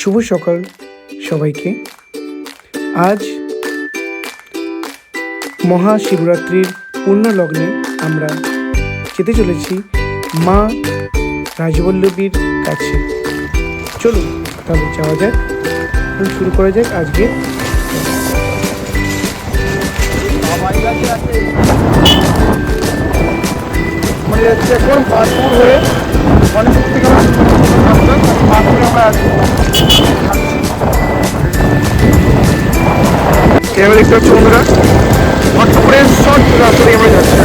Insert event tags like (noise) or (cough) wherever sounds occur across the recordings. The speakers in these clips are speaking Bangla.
শুভ সকাল সবাইকে। আজ মহাশিবরাত্রির পূর্ণ লগ্নে আমরা যেতে চলেছি মা রাজবল্লভীর কাছে। চলুন তাহলে যাওয়া যাক শুরু করা যাক আজকে। মানে পাঁচপুর হয়ে অনেক থেকে আমরা আছি এবার দেখতে পাচ্ছি বন্ধুরা হটপুরের শর্ট রাস্তা দিয়ে আমরা যাচ্ছি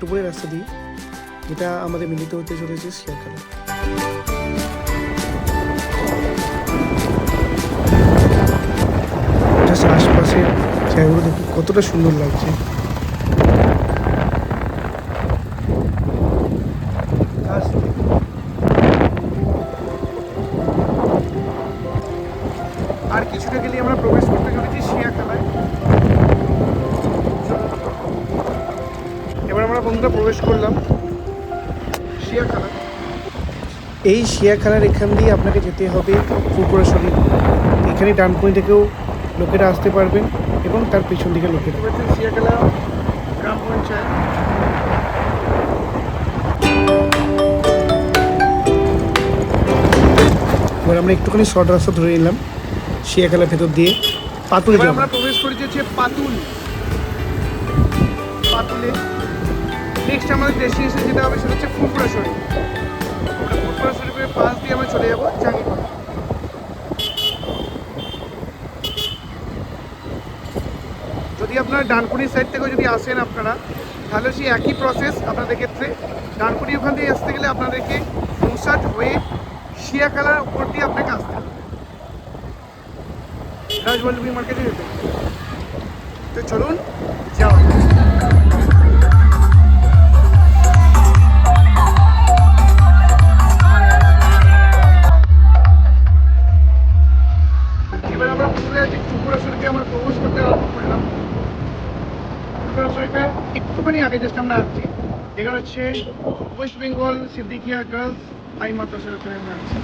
বট্টপুরের রাস্তা দিয়ে, যেটা আমাদের মিলিত হতে চলেছে শিয়াখালা আশপাশের জায়গাগুলো দেখুন, কতটা সুন্দর লাগছে। এই শিয়াখানার এখান দিয়ে আপনাকে যেতে হবে ফুরপুরাশরী এখানে ডানকুনি থেকেও লোকেরা আসতে পারবেন এবং তার পেছন দিকে লোকেরা। শিয়াখালা গ্রাম পঞ্চায়েত। এবার আমরা একটুখানি শর্ট রাস্তা ধরে নিলাম শিয়াখালার ভেতর দিয়ে পাতুলে আমরা প্রবেশ করেছি হচ্ছে পাতুল। পাতুলে। নেক্সট আমাদের ডেস্টিনেশন যেটা হবে সেটা হচ্ছে ফুরফুরা শরীফ ফুরফুরা শরীফের পাশ দিয়ে আমরা চলে যাব জাঙ্গিপাড়া যদি আপনারা ডানকুনির সাইড থেকেও যদি আসেন আপনারা, তাহলে সেই একই প্রসেস আপনাদের ক্ষেত্রে। ডানকুনি ওখান দিয়ে আসতে গেলে আপনাদেরকে মুসাট হয়ে শিয়াখালার উপর দিয়ে আপনাকে আসতে হবে। রাজবল্লভী মার্কেটে যেতে। তো চলুন, যাওয়া পুরুলিয়া যে ত্রিপুরা শরীফে আমরা প্রবেশ করতে আরম্ভ করলাম ত্রিপুরা শরীফে একটুখানি আগে জাস্ট আমরা আসছি এখানে হচ্ছে ওয়েস্ট বেঙ্গল সিদ্দিকিয়া গার্লস আই মাদ্রাসার ওখানে আমরা আছি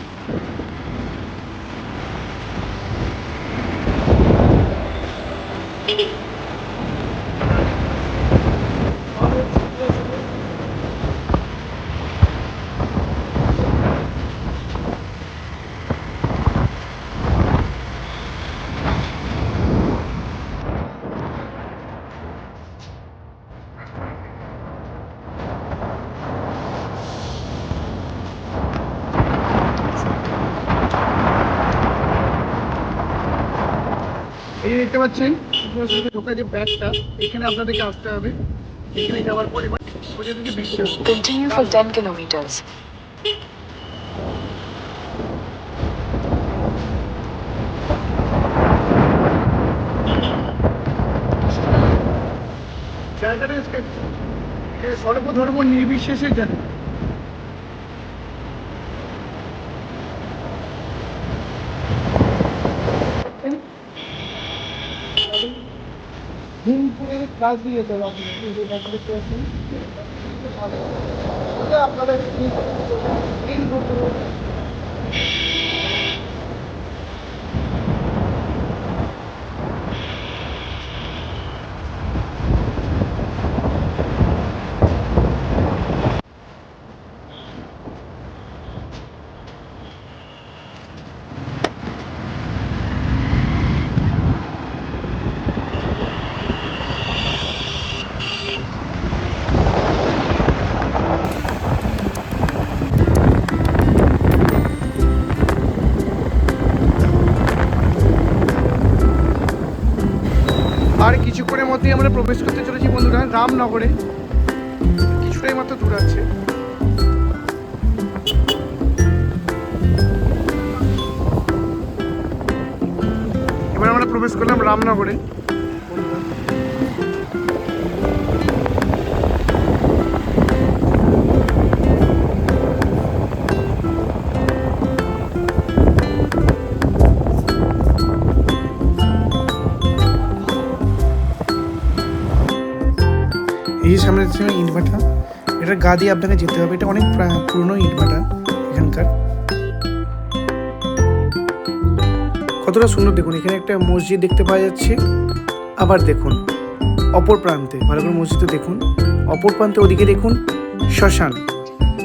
এই দেখতে পাচ্ছেন ঢোকা যে ব্যাগটা এখানে আপনাদেরকে আসতে হবে। এখানে যাওয়ার পরে সোজা দিকে আসবে Continue for 10 kilometers. জায়গাটা সর্বধর্ম নির্বিশেষে জায়গা ক্লাস দিয়ে আপনাদের এই যে ব্যাগটা দেখতে পাচ্ছেন আপনাদের বন্ধুরা গা দিয়ে আপনাকে যেতে হবে। এটা অনেক প্রা- পুরনো ইটভাটা এখানকার। কতটা সুন্দর দেখুন, এখানে একটা মসজিদ দেখতে পাওয়া যাচ্ছে। আবার দেখুন, অপর প্রান্তে, ভালো করে মসজিদে দেখুন, অপর প্রান্তে ওদিকে দেখুন, শ্মশান।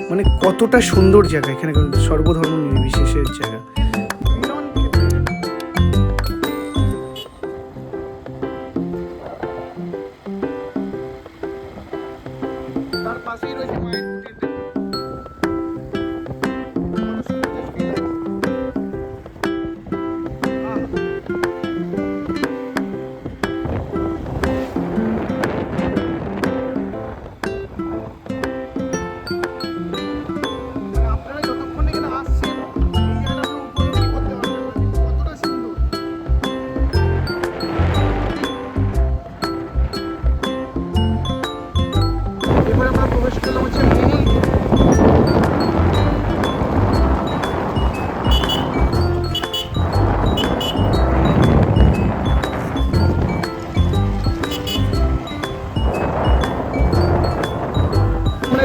মানে কতটা সুন্দর জায়গা, এখানে সর্বধর্ম নির্বিশেষের জায়গা। তার পাশেই রয়েছে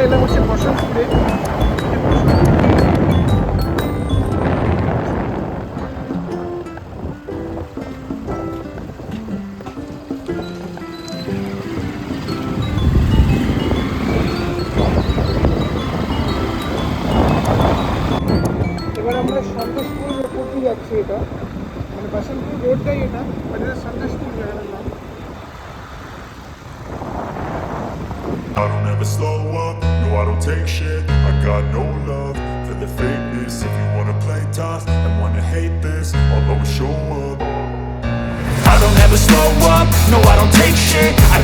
আমরা এলাম হচ্ছে বসন্তপুরে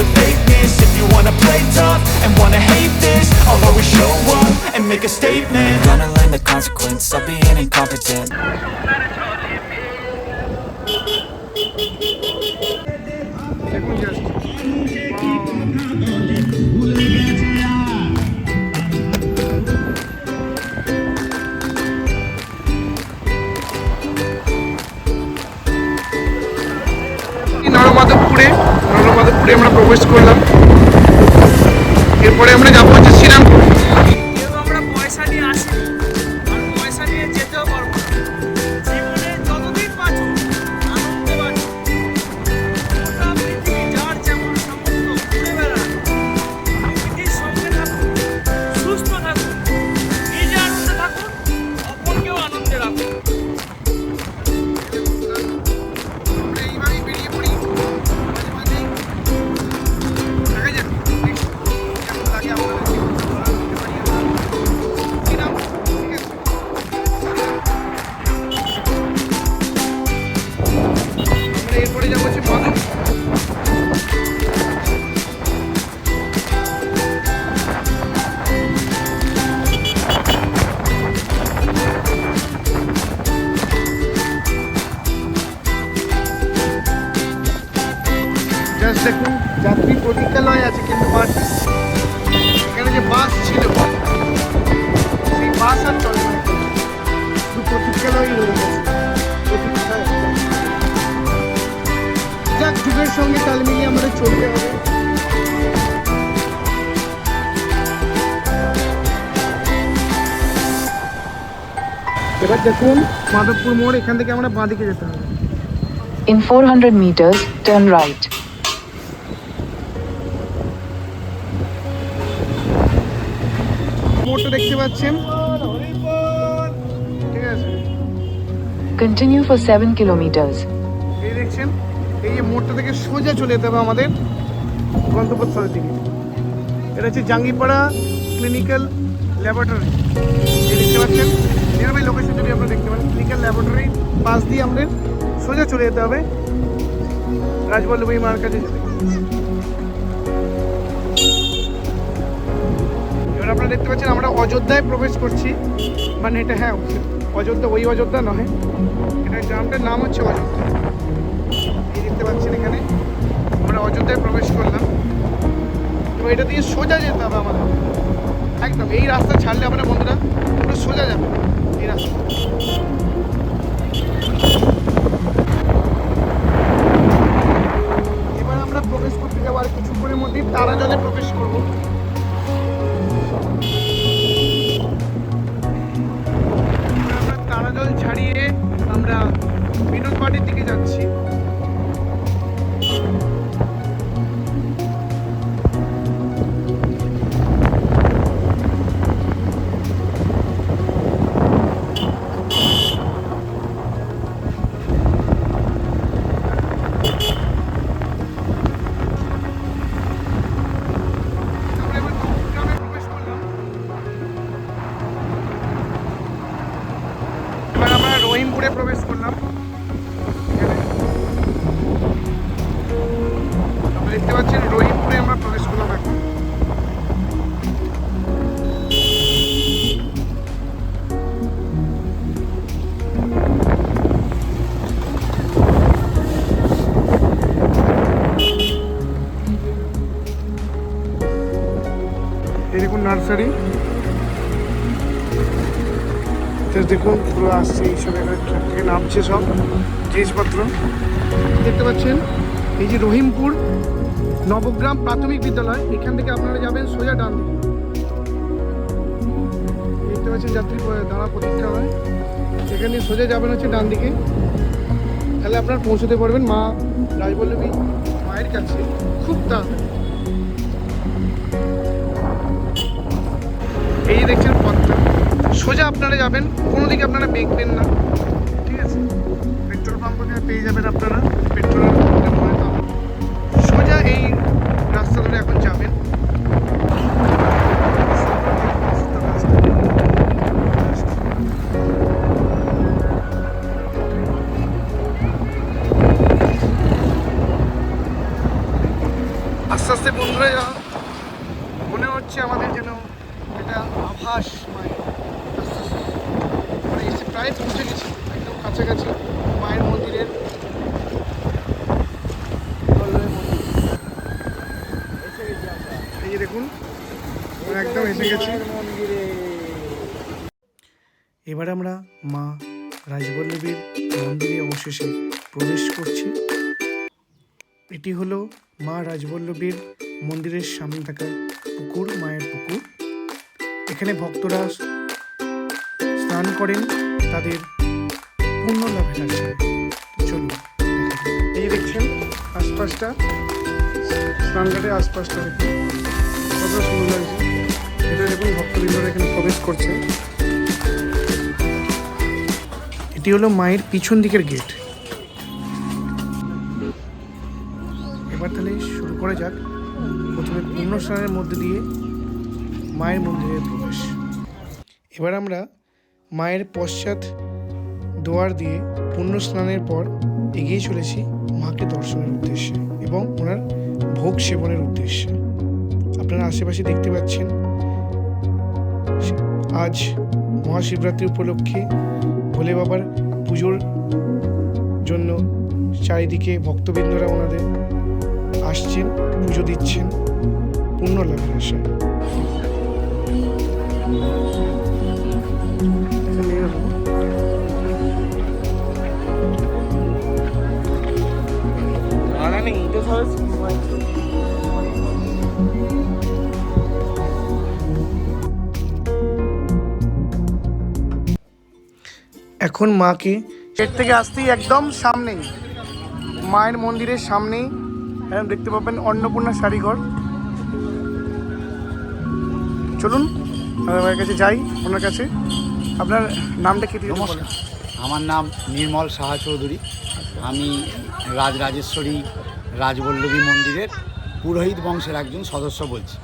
the fakeness If you wanna play tough and wanna hate this I'll always show up and make a statement. I'm gonna learn the consequence of being incompetent. Second just আমরা প্রবেশ করলাম। এবার দেখুন মাধবপুর মোড় এখান থেকে আমরা বাঁদিকে যেতে হবে In 400 meters, turn right. মোড়টা দেখতে পাচ্ছেন ঠিক আছে Continue for 7 kilometers. যে মোড়টা থেকে সোজা চলে যেতে হবে আমাদের গন্তব্যস্থলের দিকে। এটা হচ্ছে জাঙ্গিপাড়া ক্লিনিক্যাল ল্যাবরেটরি। এই দেখতে পাচ্ছেন? নিয়ারবাই লোকেশন যদি আপনারা দেখতে পারেন ক্লিনিক্যাল ল্যাবরেটরি পাশ দিয়ে আমাদের সোজা চলে যেতে হবে রাজবল্লভী মার কাছে যেতে আপনারা দেখতে পাচ্ছেন, আমরা অযোধ্যায় প্রবেশ করছি। মানে এটা হ্যাঁ অযোধ্যা, ওই অযোধ্যা নয়। এটা গ্রামটার নাম হচ্ছে অযোধ্যা। পাচ্ছেন এখানে। আমরা অযোধ্যায় প্রবেশ করলাম। তো এটা দিয়ে সোজা যেতে হবে আমাদের। একদম, এই রাস্তা ছাড়লে আমরা বন্ধুরা। পুরো সোজা যাবে। এই রাস্তা। এবার আমরা প্রবেশ করতে যাব আর মধ্যেই তারা জলে প্রবেশ করব। এবার আমরা তারা জল ছাড়িয়ে আমরা বিনোদ পার্টির দিকে যাচ্ছি। এই দেখুন নার্সারি দেখুন, পুরো আসছে এইসব, এখানে নামছে সব, জিনিসপত্র। দেখতে পাচ্ছেন, এই যে রহিমপুর নবগ্রাম প্রাথমিক বিদ্যালয়, এখান থেকে আপনারা যাবেন সোজা ডান দেখতে পাচ্ছেন, যাত্রী দাঁড়া প্রতীক্ষা হয়। এখানে সোজা যাবেন হচ্ছে ডান দিকে। তাহলে আপনারা পৌঁছতে পারবেন মা রাজবল্লভী মায়ের কাছে। খুব তাড়াতাড়ি। এই দেখছেন পথটা। সোজা আপনারা যাবেন, কোনো দিকে আপনারা বেঁকবেন না। ঠিক আছে? পেট্রোল পাম্প পেয়ে যাবেন আপনারা। এটি হলো? মা রাজবল্লভীর মন্দিরের সামনে থাকা পুকুর, মায়ের পুকুর। এখানে ভক্তরা স্নান করেন, তাদের পূর্ণ লাভের আশায় চলুন। এই দেখছেন, আশপাশটা, স্নানঘাটের আশপাশটা দেখুন। কত সুন্দর লাগছে। এটা দেখুন, ভক্তবৃন্দরা এখানে প্রবেশ করছে। এটি হলো মায়ের পিছন দিকের গেট। করা যাক। প্রথমে পূর্ণ স্নানের মধ্যে দিয়ে মায়ের মন্দিরে প্রবেশ। এবার আমরা মায়ের পশ্চাৎ দোয়ার দিয়ে পুণ্য স্নানের পর এগিয়ে চলেছি মাকে দর্শনের উদ্দেশ্যে এবং ওনার ভোগ সেবনের উদ্দেশ্যে। আপনারা আশেপাশে দেখতে পাচ্ছেন, আজ মহাশিবরাত্রি উপলক্ষে ভোলে বাবার পুজোর জন্য চারিদিকে ভক্তবৃন্দরা ওনাদের আসছেন, পুজো দিচ্ছেন পুণ্য লাভের আশায় এখন মাকে গেট থেকে আসতেই একদম সামনেই, মায়ের মন্দিরের সামনেই একদম দেখতে পাবেন অন্নপূর্ণা শাড়িঘর চলুন আমার কাছে যাই ওনার কাছে। আপনার নামটা কি দিয়ে আমার নাম নির্মল সাহা চৌধুরী। আমি রাজরাজেশ্বরী রাজবল্লভী মন্দিরের পুরোহিত বংশের একজন সদস্য বলছি।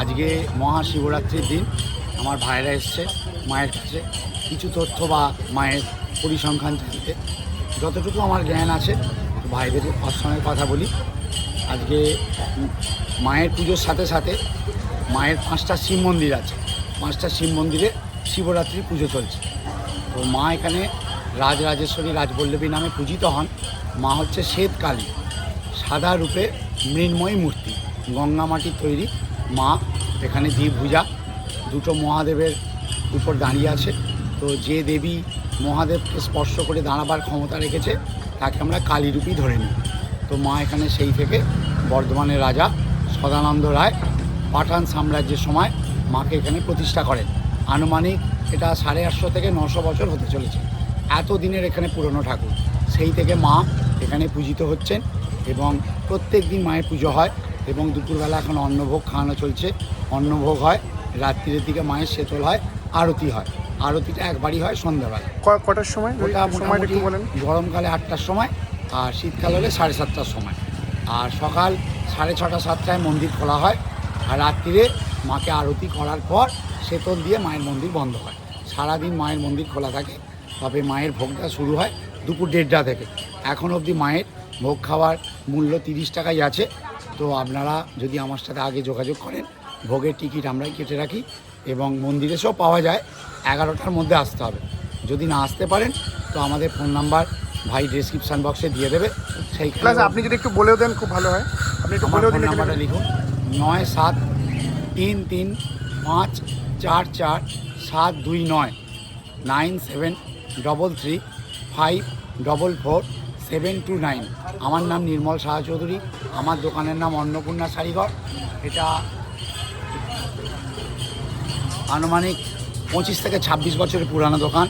আজকে মহাশিবরাত্রির দিন আমার ভাইরা এসছে মায়ের কাছে। কিছু তথ্য বা মায়ের পরিসংখ্যান জানতে যতটুকু আমার জ্ঞান আছে ভাইদের সঙ্গে কথা বলি। আজকে মায়ের পুজোর সাথে সাথে মায়ের পাঁচটা শিব মন্দির আছে। পাঁচটা শিব মন্দিরে শিবরাত্রি পুজো চলছে। তো মা এখানে রাজরাজেশ্বরী রাজবল্লভী নামে পূজিত হন। মা হচ্ছে শ্বেত কালী সাদা রূপে মৃন্ময়ী মূর্তি, গঙ্গা মাটির তৈরি। মা এখানে দ্বিভুজা দুটো মহাদেবের উপর দাঁড়িয়ে আছে। তো যে দেবী মহাদেবকে স্পর্শ করে দাঁড়াবার ক্ষমতা রেখেছে, তাকে আমরা কালীরূপী ধরে নিই। তো মা এখানে সেই থেকে বর্ধমানের রাজা সদানন্দ রায়, পাঠান সাম্রাজ্যের সময় মাকে এখানে প্রতিষ্ঠা করেন। আনুমানিক এটা সাড়ে আটশো থেকে নশো বছর হতে চলেছে। এত দিনের এখানে পুরনো ঠাকুর। সেই থেকে মা এখানে পূজিত হচ্ছেন এবং প্রত্যেক দিন মায়ের পুজো হয় এবং দুপুরবেলা এখন অন্নভোগ খাওয়ানো চলছে। অন্নভোগ হয়, রাত্রির দিকে মায়ের সেচল হয়, আরতি হয়। আরতিটা একবারই হয় সন্ধ্যাবেলা। কটার সময়? ওটা সময়টা একটু বলেন। গরমকালে আটটার সময় আর শীতকাল হলে সাড়ে সাতটার সময়। আর সকাল সাড়ে ছটা সাতটায় মন্দির খোলা হয় আর রাত্রিরে মাকে আরতি করার পর সেতল দিয়ে মায়ের মন্দির বন্ধ হয়। সারাদিন মায়ের মন্দির খোলা থাকে তবে মায়ের ভোগটা শুরু হয় দুপুর দেড়টা থেকে। এখন অবধি মায়ের ভোগ খাওয়ার মূল্য তিরিশ টাকাই আছে। তো আপনারা যদি আমার সাথে আগে যোগাযোগ করেন ভোগের টিকিট আমরাই কেটে রাখি। এবং মন্দিরে সব পাওয়া যায় এগারোটার মধ্যে আসতে হবে। যদি না আসতে পারেন তো আমাদের ফোন নাম্বার ভাই ডেসক্রিপশান বক্সে দিয়ে দেবে। সেই প্লাস আপনি যদি একটু বলেও দেন খুব ভালো হয়। আপনি একটু বলেও দিলে নাম্বারটা লিখুন। নয় সাত তিন তিন পাঁচ চার চার সাত দুই নয়। Nine seven double three five double four seven two nine. আমার নাম নির্মল সাহা চৌধুরী। আমার দোকানের নাম অন্নপূর্ণা শাড়িঘর এটা আনুমানিক পঁচিশ থেকে ছাব্বিশ বছরের পুরানো দোকান।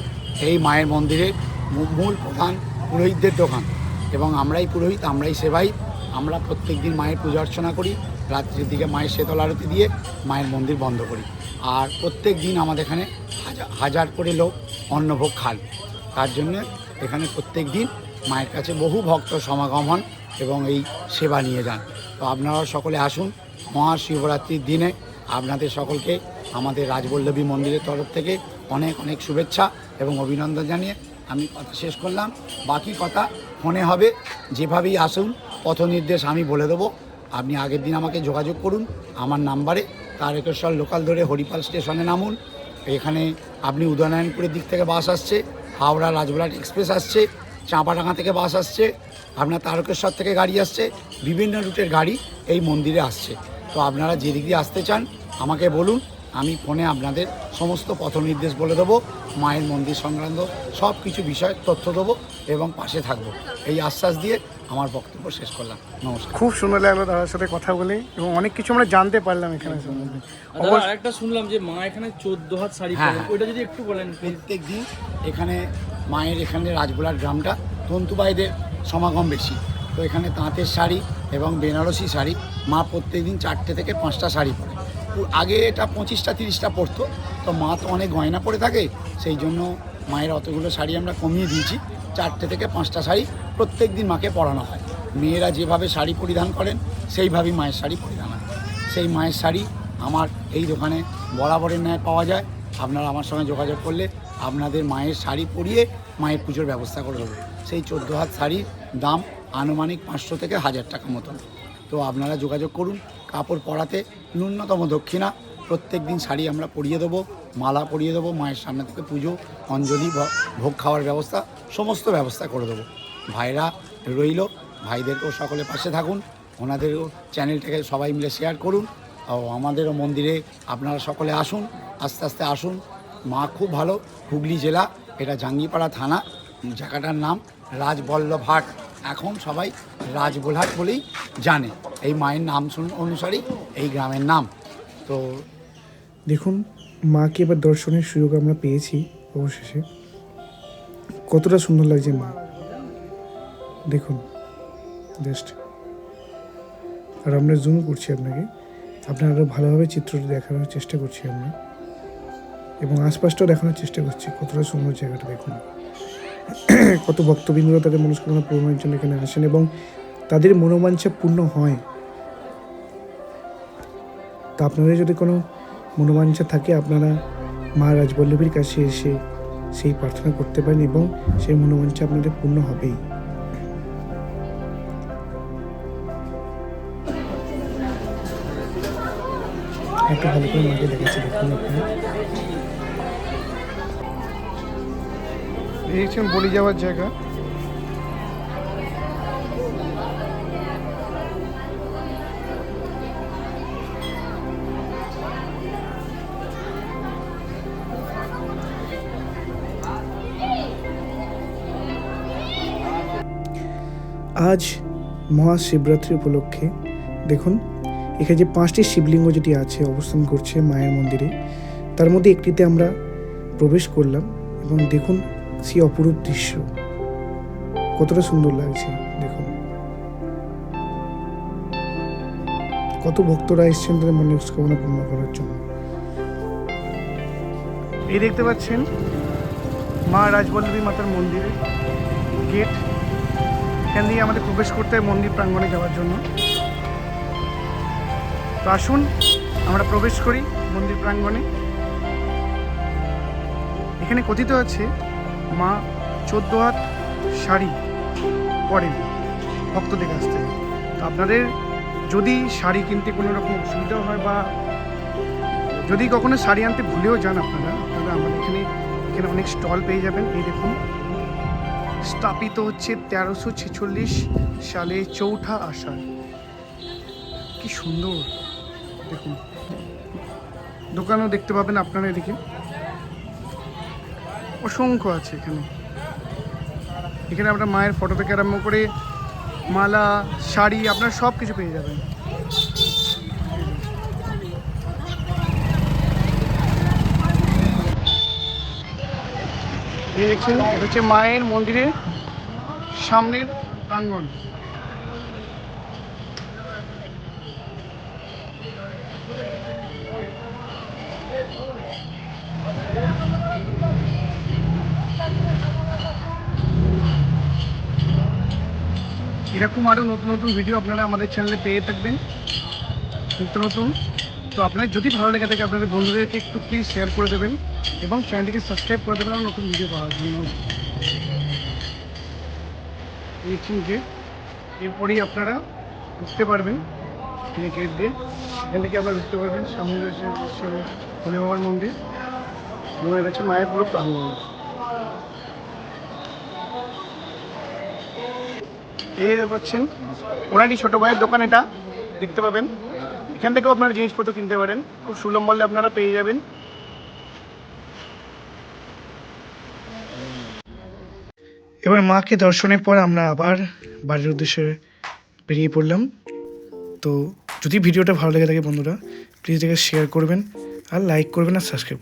এই মায়ের মন্দিরের মূল প্রধান পুরোহিতদের দোকান। এবং আমরাই পুরোহিত, আমরাই সেবাই। আমরা প্রত্যেক দিন মায়ের পূজা অর্চনা করি, রাত্রির দিকে মায়ের শীতল আরতি দিয়ে মায়ের মন্দির বন্ধ করি। আর প্রত্যেক দিন আমাদের এখানে হাজার হাজার করে লোক অন্নভোগ খান তার জন্য এখানে প্রত্যেক দিন মায়ের কাছে বহু ভক্ত সমাগম হন এবং এই সেবা নিয়ে যান। তো আপনারাও সকলে আসুন, মহাশিবরাত্রির দিনে আপনাদের সকলকে আমাদের রাজবল্লভী মন্দিরের তরফ থেকে অনেক অনেক শুভেচ্ছা এবং অভিনন্দন জানিয়ে আমি কথা শেষ করলাম। বাকি কথা ফোনে হবে। যেভাবেই আসুন, পথ নির্দেশ আমি বলে দেবো। আপনি আগের দিন আমাকে যোগাযোগ করুন আমার নাম্বারে। তারকেশ্বর লোকাল ধরে হরিপাল স্টেশনে নামুন। এখানে আপনি উদয়নারায়ণপুরের দিক থেকে বাস আসছে, হাওড়া রাজবলাট এক্সপ্রেস আসছে, চাঁপাডাঙ্গা থেকে বাস আসছে, আপনার তারকেশ্বর থেকে গাড়ি আসছে, বিভিন্ন রুটের গাড়ি এই মন্দিরে আসছে। তো আপনারা যেদিক দিয়ে আসতে চান, আমাকে বলুন আমি ফোনে আপনাদের সমস্ত পথ নির্দেশ বলে দেবো মায়ের মন্দির সংক্রান্ত সব কিছু বিষয় তথ্য দেবো এবং পাশে থাকব। এই আশ্বাস দিয়ে আমার বক্তব্য শেষ করলাম। নমস্কার। খুব সুন্দর লাগল দাদার সাথে কথা বলে এবং অনেক কিছু আমরা জানতে পারলাম এখানে। আরেকটা শুনলাম যে মা এখানে চোদ্দ হাত শাড়ি হ্যাঁ, হ্যাঁ। ওইটা যদি একটু বলেন প্রত্যেক দিন এখানে মায়ের এখানে রাজগোলার গ্রামটা তন্তুবাইদের সমাগম বেশি। তো এখানে তাঁতের শাড়ি এবং বেনারসি শাড়ি মা প্রত্যেক দিন চারটে থেকে পাঁচটা শাড়ি পরে আগে এটা পঁচিশটা, তিরিশটা পরতো। তো মা তো অনেক গয়না পরে থাকে, সেই জন্য মায়ের অতগুলো শাড়ি আমরা কমিয়ে দিয়েছি। চারটে থেকে পাঁচটা শাড়ি প্রত্যেক দিন মাকে পরানো হয়। মেয়েরা যেভাবে শাড়ি পরিধান করেন, সেইভাবেই মায়ের শাড়ি পরিধান হয়। সেই মায়ের শাড়ি আমার এই দোকানে বরাবরের ন্যায় পাওয়া যায়। আপনারা আমার সঙ্গে যোগাযোগ করলে আপনাদের মায়ের শাড়ি পরিয়ে মায়ের পুজোর ব্যবস্থা করে দেবো। সেই চোদ্দ হাত শাড়ির দাম আনুমানিক পাঁচশো থেকে হাজার টাকা মতন। তো আপনারা যোগাযোগ করুন কাপড় পরাতে ন্যূনতম দক্ষিণা। প্রত্যেক দিন শাড়ি আমরা পরিয়ে দেবো, মালা পরিয়ে দেবো, মায়ের সামনে থেকে পুজো, অঞ্জলি ভোগ খাওয়ার ব্যবস্থা, সমস্ত ব্যবস্থা করে দেবো। ভাইরা রইল, ভাইদেরকেও সকলে পাশে থাকুন, ওনাদেরও চ্যানেলটাকে সবাই মিলে শেয়ার করুন, ও আমাদেরও মন্দিরে আপনারা সকলে আসুন, আস্তে আস্তে আসুন। মা খুব ভালো, হুগলি জেলা, এটা জাঙ্গিপাড়া থানা, জায়গাটার নাম রাজবল্লভহাট এখন সবাই রাজবোলহাট বলেই জানে। এই মায়ের নাম শুন অনুসারেই এই গ্রামের নাম। তো দেখুন, মাকে এবার দর্শনের সুযোগ আমরা পেয়েছি অবশেষে। কতটা সুন্দর লাগছে মা। দেখুন জাস্ট আর আমরা জুম করছি আপনাকে। আপনার আরও ভালোভাবে চিত্রটি দেখানোর চেষ্টা করছি আমরা। এবং আশপাশটাও দেখানোর চেষ্টা করছি কতটা সুন্দর জায়গাটা দেখুন। (clears throat) কত ভক্তবৃন্দরা তাদের মনস্কামনা পূরণের জন্য এখানে আসেন এবং তাদের মনোবাঞ্ছা পূর্ণ হয়। তা আপনাদের যদি কোনো মনোবাঞ্ছা থাকে, আপনারা মা রাজবল্লভীর কাছে এসে সেই প্রার্থনা করতে পারেন এবং সেই মনোবাঞ্ছা আপনাদের পূর্ণ হবেই। একটু ভালো করে মাকে দেখাচ্ছি, দেখুন আপনারা। দেখছেন, বলি যাওয়ার জায়গা। আজ মহাশিবরাত্রি উপলক্ষে দেখুন, এখানে যে পাঁচটি শিবলিঙ্গ যেটি আছে, অবস্থান করছে মায়ের মন্দিরে, তার মধ্যে একটিতে আমরা প্রবেশ করলাম এবং দেখুন সেই অপরূপ দৃশ্য। কতটা সুন্দর লাগছে, দেখুন। কত ভক্তরা এসেছেন তাদের মনস্কামনা পূর্ণ করার জন্য। এই দেখতে পাচ্ছেন মা রাজবল্লভী মাতার মন্দিরে গেট। এখান দিয়ে আমাদের প্রবেশ করতে হয় মন্দির প্রাঙ্গণে যাওয়ার জন্য। তো আসুন, আমরা প্রবেশ করি মন্দির প্রাঙ্গণে। এখানে কথিত আছে মা চোদ্দ হাত শাড়ি পরেন, ভক্তদের কাছ থেকে। তো আপনাদের যদি শাড়ি কিনতে কোনো রকম অসুবিধা হয় বা যদি কখনো শাড়ি আনতে ভুলেও যান আপনারা, তাহলে আমাদের এখানে এখানে অনেক স্টল পেয়ে যাবেন। এই দেখুন, স্থাপিত হচ্ছে তেরোশো ছেচল্লিশ সালে চৌঠা আষাঢ়। কি সুন্দর, দেখুন। দোকানও দেখতে পাবেন আপনারা এদিকে। অসংখ্য আছে এখানে। এখানে আপনার মায়ের ফটো থেকে আরম্ভ করে মালা, শাড়ি, আপনার সব কিছু পেয়ে যাবেন। দেখছেন, এটা হচ্ছে মায়ের মন্দিরের সামনের প্রাঙ্গণ। এরকম আরও নতুন নতুন ভিডিও আপনারা আমাদের চ্যানেলে পেয়ে থাকবেন। নিত্য নতুন। তো আপনার যদি ভালো লেগে থাকে, আপনাদের বন্ধুদেরকে একটু প্লিজ শেয়ার করে দেবেন এবং চ্যানেলটিকে সাবস্ক্রাইব করে দেবেন নতুন ভিডিও পাওয়ার জন্য। দেখছেন যে, এরপরেই আপনারা ঢুকতে পারবেন গেট দিয়ে। এখান থেকে আপনারা ঢুকতে পারবেন, সামনে রয়েছে ভোলে বাবার মন্দির। এটা হচ্ছে মায়ের পুরো প্রাঙ্গণ। এই পাচ্ছেন, ওনারই ছোটো ভাইয়ের দোকান এটা, দেখতে পাবেন। এখান থেকেও আপনারা জিনিসপত্র কিনতে পারেন। খুব সুলভ মূল্যে আপনারা পেয়ে যাবেন। এবার মাকে দর্শনের পর আমরা আবার বাড়ির উদ্দেশ্যে বেরিয়ে পড়লাম। তো যদি ভিডিওটা ভালো লেগে থাকে বন্ধুরা প্লিজ এটাকে শেয়ার করবেন আর লাইক করবেন আর সাবস্ক্রাইব